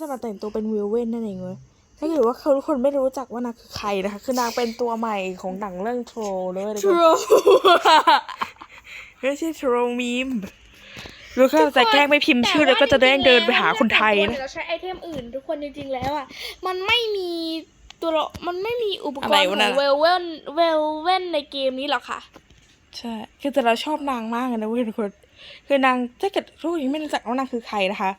จะมาแต่งตัวเป็นวิลเว่นนั่นเองเว้ยถ้าเกิดว่าเขาทุกคนไม่รู้จักว่านางคือใครนะคะ คือนางเป็นตัวใหม่ของหนังเรื่องโทรเลยทุกโทคนรไม่ใช่โทรมีมหรือแค่จะแกล้งไม่พิมพ์ชื่อแล้วก็จะแดงเดินไปหาคนไทยนะเราใช้ไอเทมอื่น ทุกคนจริงๆแล้วอะ มันไม่มีตัวละมันไม่มีอุปกอะรไรณ์ขวะอน่ะงเวลเว่นเวลเว่นในเกมนี้หรอกค่ะ ใช่คือแต่เราชอบนางมากเลยนะเว้ยทุกคนคือนางถ้าเกิดทุกคนยังไม่รู้จักว่านางคือใครนะคะ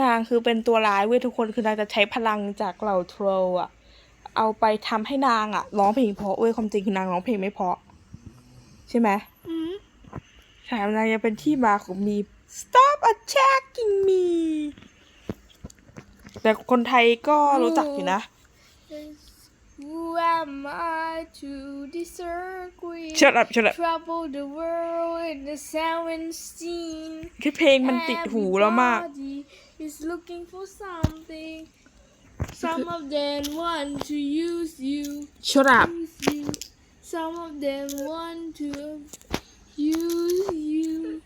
นางคือเป็นตัวร้ายเว้ยทุกคนคือนางจะใช้พลังจากเหล่าโทรอะเอาไปทำให้นางอะร้องเพลงเพราะเว้ยความจริงคือนางร้องเพลงไม่เพราะ ใช่ไหมอืมใช่นางจะเป็นที่มาของมี stop attacking me แต่คนไทยก็รู้จักอยู่นะ Who am I to disagree shut up shut up Trouble the world in the seven scene คือเพลงมันติดหูแล้วมาก Everybody is looking for something Some of them want to use you shut up use you. Some of them want to use you.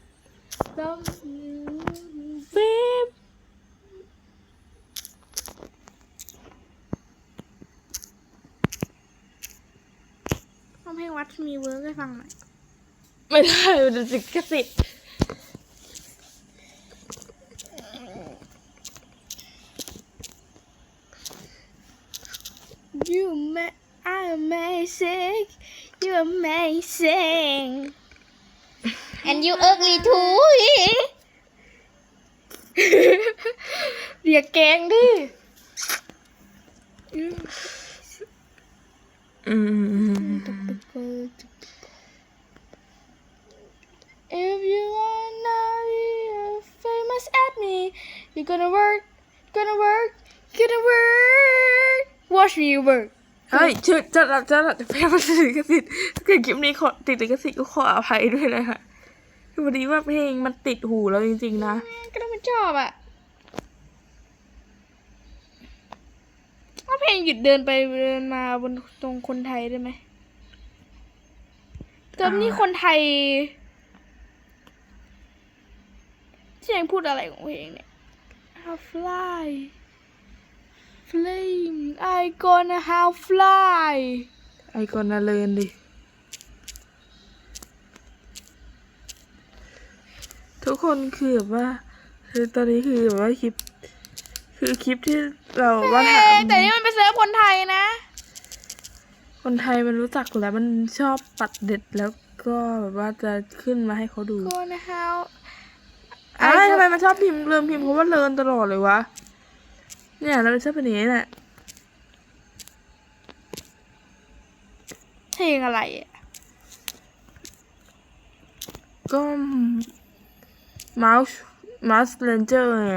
Some เฟม ทำให้วัดมีเวิร์กให้ฟังหน่อย ไม่ได้มันจะติดกระสิทธิ์ You amazing. And you ugly too. เรียกแกงดิ อืม If you wanna be famous at me, you're gonna work, gonna work, gonna work. Watch me work. เฮ้ยชื่อจะจะจะจะเพลงมันติดลิขสิทธิ์ถ้าเกิดคลิปนี้ขอติดลิขสิทธิ์ก็ขออภัยด้วยนะคะคือพอดีว่าเพลงมันติดหูเราจริงๆนะ ก็ต้องมันชอบอะเอาเพลงหยุดเดินไปเดินมาบนตรงคนไทยได้ไหมตอนนี้อ่าคนไทยที่ยังพูดอะไรของเพลงเนี่ย How fly flame I gonna how fly ไอคอนนาเลินดิ ทุกคนคือแบบว่า คือตอนนี้คือแบบว่าคลิป คือคลิปที่เราว่าเอ้ยแต่นี่มันเป็นเซิร์ฟคนไทยนะ คนไทยมันรู้จักแล้วมันชอบปัดเด็ดแล้วก็แบบว่าจะขึ้นมาให้เขาดู gonna how อ้าวทำไมมันชอบพิมพ์เริ่มพิมพ์เพราะว่าเลินตลอดเลยวะ เนี่ยเราชอบเป็นอย่างนี้แหละเพลงอะไรอะก็มาส์มาส์เลนเจอร์ไง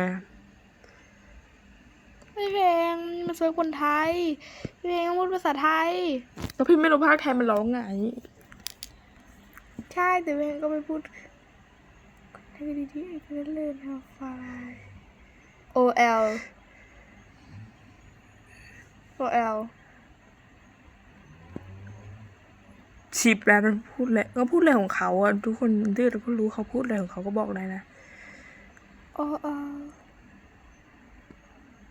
ไม่เพลงมันเซิร์ฟคนไทยเพลงพูดภาษาไทยก็พี่ไม่รู้ภาคไทยมันร้องไงใช่แต่เพลงก็ไม่พูดให้ดีๆก็เล่น how far O L O L ชิปแล้วมันพูดอะไรก็พูดอะไรของเขาอะทุกคนที่เราก็รู้เขาพูดอะไรของเขาก็บอกได้นะ O L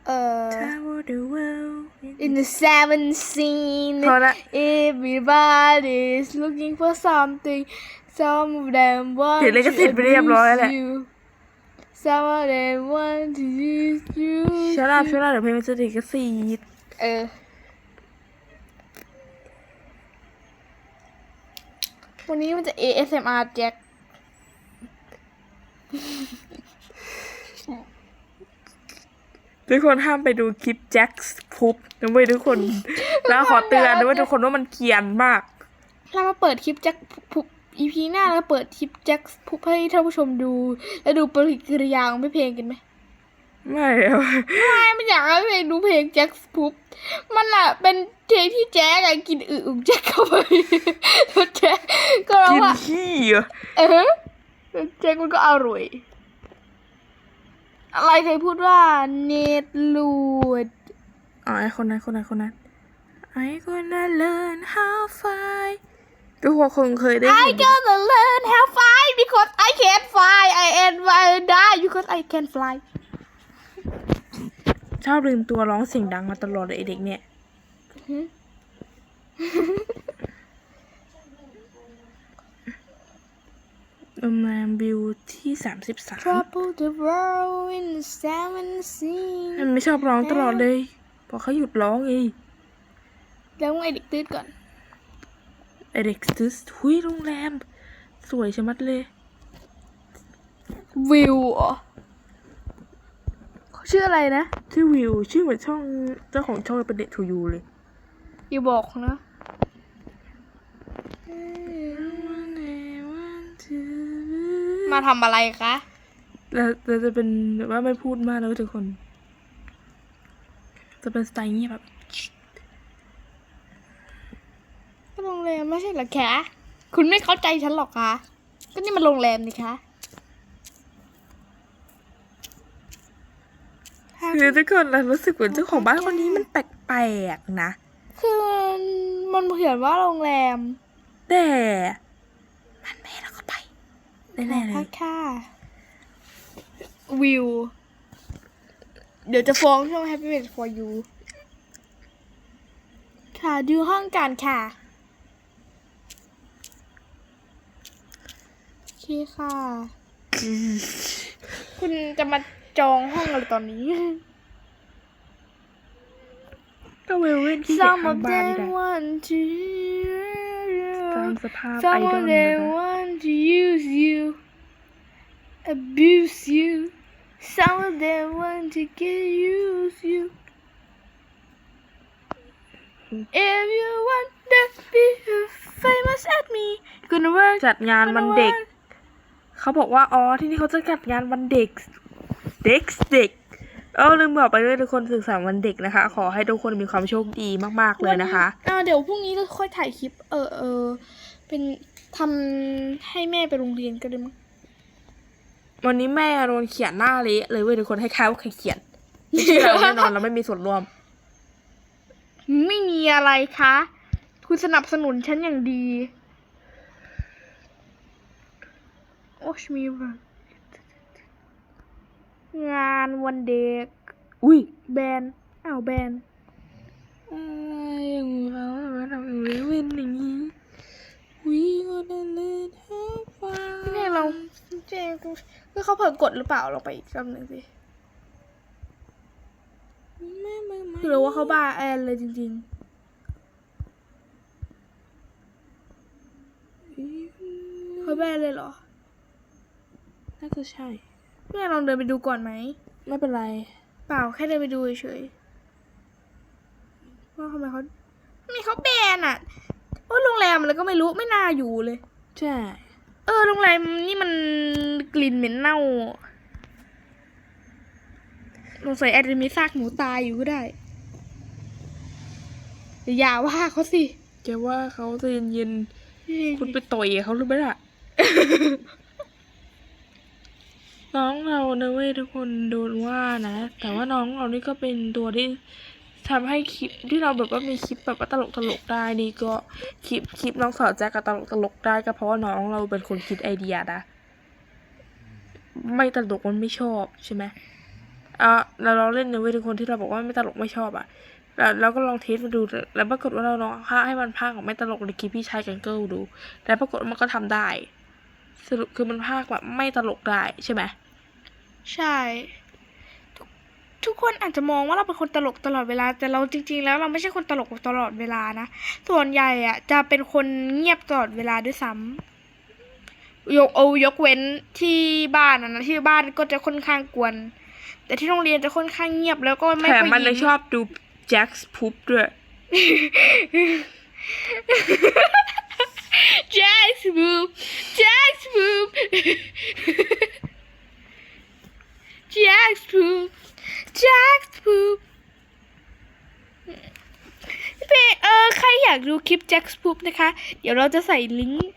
เอ่อ Travel the world in the seven scene พอละ everybody's looking for something some of them want เดี๋ยวเลยก็ to ติดไปเรียบร้อยแล้วแหละ abuse you some of them want to use you ชลาบชลาบเดี๋ยวเพลงมันจะติดกระสีด เออ วันนี้มันจะ ASMR แจ็คทุกคนห้ามไปดูคลิปแจ็คส์พุบนะเว้ยทุกคน แล้วขอเตือนนะเว้ยทุกคนว่ามันเกรียนมาก เรามาเปิดคลิปแจ็คพุบ EP หน้าแล้วเปิดคลิปแจ็คพุบให้ท่านผู้ชมดู แล้วดูปฏิกิริยาของพี่เพลงกันไหม ไม่เอาไม่ไม่อยากให้เพลงดูเพลงแจ็คพุบมันอะเป็นเพลงที่แจ็คอะกินอึของแจ็คเข้าไปแล้วแจ็คก็ร้องกินว่าขี้เหรอเออแล้วแจ็คมันก็อร่อย อะไรเคยพูดว่าเนตลูดอ๋อไอคนนั้นคนนั้นคนนั้น I gonna learn how fly ทุกคนคงเคยได้ I เห็น gonna learn how fly because I can fly I and I die because I can fly ชอบลืมตัวร้องเสียงดังมาตลอดเลยไอเด็กเนี่ยหึโรงแรมวิวที่สามสิบสาม Trouble the world in the seven seas มันไม่ชอบร้องตลอดเลย พอเขาหยุดร้องเองแล้วไอเด็กตืดก่อน ไอเด็กซื้อหุยโรงแรม สวยชะมัดเลย วิวเหรอเขา ชื่ออะไรนะ ชื่อวิว ชื่อเหมือนช่องเจ้าของช่องเป็นเด็กทูยูเลยอย่าบอกนะมาทำอะไรคะแล้วแล้วจะเป็นแบบว่าไม่พูดมากแล้วทุกคน จะเป็นสไตล์เงียบแบบก็โรงแรมไม่ใช่เหรอคะ คุณไม่เข้าใจฉันหรอกคะ ก็นี่มันโรงแรมนี่คะ คือทุกคนเรารู้สึกเหมือนเจ้าของบ้านคนนี้มันแปลกๆนะ คือมันเขียนว่าโรงแรม แต่มันไม่ให้เราเข้าไปแน่ๆเลค่ะยค่ะ วิว เดี๋ยวจะฟ้องช่อง Happy Made for You ค่ะ ดูห้องกันค่ะ โอเคค่ะ คุณจะมาจองห้องอะไรตอนนี้ ก็เวลเว่นที่เด็ก Some ทา of งบ้านนี่ them แหละ want to ตามสภาพไอ Some ดอ of ลนะ them คะ want to use you abuse you Some of them want to get use you If you want to be famous at me gonna work จัดงานวันเด็ก gonna work เขาบอกว่า อ๋อ ที่นี่เขาจะจัดงานวันเด็ก เด็กเด็ก เออลืมบอกไปด้วยทุกคนสื่อสารวันเด็กนะคะ ขอให้ทุกคนมีความโชคดีมากๆเลยนะคะอ่าเดี๋ยวพรุ่งนี้เราค่อยถ่ายคลิป เออเออเป็นทำให้แม่ไปโรงเรียนก็ได้มั้งวันนี้แม่โดนเขียนหน้าเละเลยเว้ยทุกคนให้คายว่าใครเขียนไม่ใช่เราแน่นอนเราไม่มีส่วนร่วม ไม่มีอะไรคะคุณสนับสนุนฉันอย่างดีโอ้ชมีแบบ งานวันเด็ก อุ้ยแบนอ้าวแบนอะไรอย่างนี้เราทำไมทำอย่างนี้เป็นอย่างนี้ We gonna let her fly พี่เพลงเราเจ๊คือเขาเผลอกดหรือเปล่าเราไปอีกรอบหนึ่งสิคือรู้ว่าเขาบ้าแอนเลยจริงๆเขาแบนเลยเหรอ น่าจะใช่ พี่เพลงลองเดินไปดูก่อนไหม ไม่เป็นไร เปล่าแค่เดินไปดูเฉยๆว่าทำไมเขาทำไมเขาแบนอะโอ้โรงแรมอะไรก็ไม่รู้ไม่น่าอยู่เลย ใช่ เออโรงแรมนี่มันกลิ่นเหม็นเน่าสงสัยอาจจะมีซากหมูตายอยู่ก็ได้อย่าว่าเขาสิแกว่าเขาจะเย็นๆคุณไปต่อยเขาหรือเปล่า น้องเรานะเว้ยทุกคนโดนว่านะ แต่ว่าน้องเรานี่ก็เป็นตัวที่ทำให้คลิปที่เราแบบว่ามีคลิปแบบว่าตลกตลกได้นี่ก็คลิปคลิปน้องสาวแจ๊กกับตลกตลกได้ก็เพราะว่าน้องเราเป็นคนคิดไอเดียนะ ไม่ตลกมันไม่ชอบใช่ไหมอะเราลองเล่นนะเว้ยทุกคนที่เราบอกว่าไม่ตลกไม่ชอบอะแล้วเราก็ลองเทสมาดูแล้วปรากฏว่าเราลองให้มันพากย์ของไม่ตลกในคลิปพี่ชายกันเกิลดูแล้วปรากฏมันก็ทำได้ สรุปคือมันพากย์แบบไม่ตลกได้ใช่ไหมใช่ทุกทุกคนอาจจะมองว่าเราเป็นคนตลกตลอดเวลา แต่เราจริง ๆ แล้วเราไม่ใช่คนตลกตลอดเวลานะ ส่วนใหญ่อะจะเป็นคนเงียบตลอดเวลาด้วยซ้ำยกเอายกเว้นที่บ้านอะนะที่บ้านก็จะค่อนข้างกวน แต่ที่โรงเรียนจะค่อนข้างเงียบแล้วก็ไม่แถมค่อยมันเลยยิ้ชอบดูแจ็คส์พุบด้วย แจ็คส์บูบแจ็คส์บูบแจ็คส์บูบแจ็คส์บูบเออใครอยากดูคลิปแจ็คส์บูบนะคะ เดี๋ยวเราจะใส่ลิงก์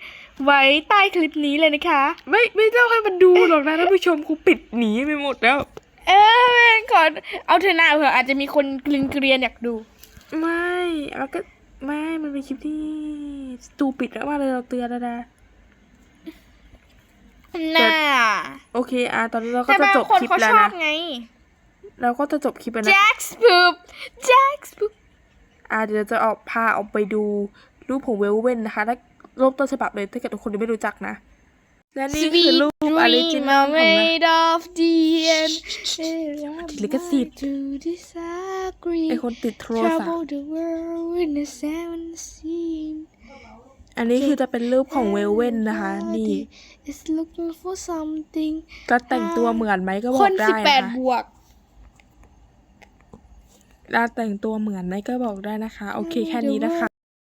ไว้ใต้คลิปนี้เลยนะคะ ไม่ไม่ต้องให้มันดูหรอกนะท่านผู้ชมกูปิดหนีไปหมดแล้ว เออเวนก่อนเอาเถอะนะเผื่ออาจจะมีคนกลินเกลียนอยากดู ไม่มันก็ไม่ มันเป็นคลิปที่ สตูปิดแล้วมาเลยเราเตือนแล้วนะ น่าโอเค อะ ตอนนี้เราก็แต่จะบางจบคนคลิปเขาแล้วชอนะบไงแล้วก็จะจบคลิปแล้วนะแจ็คสปูปแจ็คสปูปอ่าเดี๋ยวจะออกพาออกไปดูรูปของเวลเวนนะคะถ้ารูปต้นฉบับเลยถ้าเกิดทุกคนยังไม่รู้จักนะและนี่คือรูปออริจินอลของนะ made of the end ลิขสิทธิ์ to disagree ไอคนติดโทรศัพท์ อันนี้คือจะเป็นรูปของเวลเวนนะคะ นี่ is looking for something ก็แต่งตัวเหมือนไหมก็บคอนกได้สิบแปดนะคะบวกแล้วแต่งตัวเหมือนไหมก็บอกได้นะคะ โอเคแค่นี้นะคะ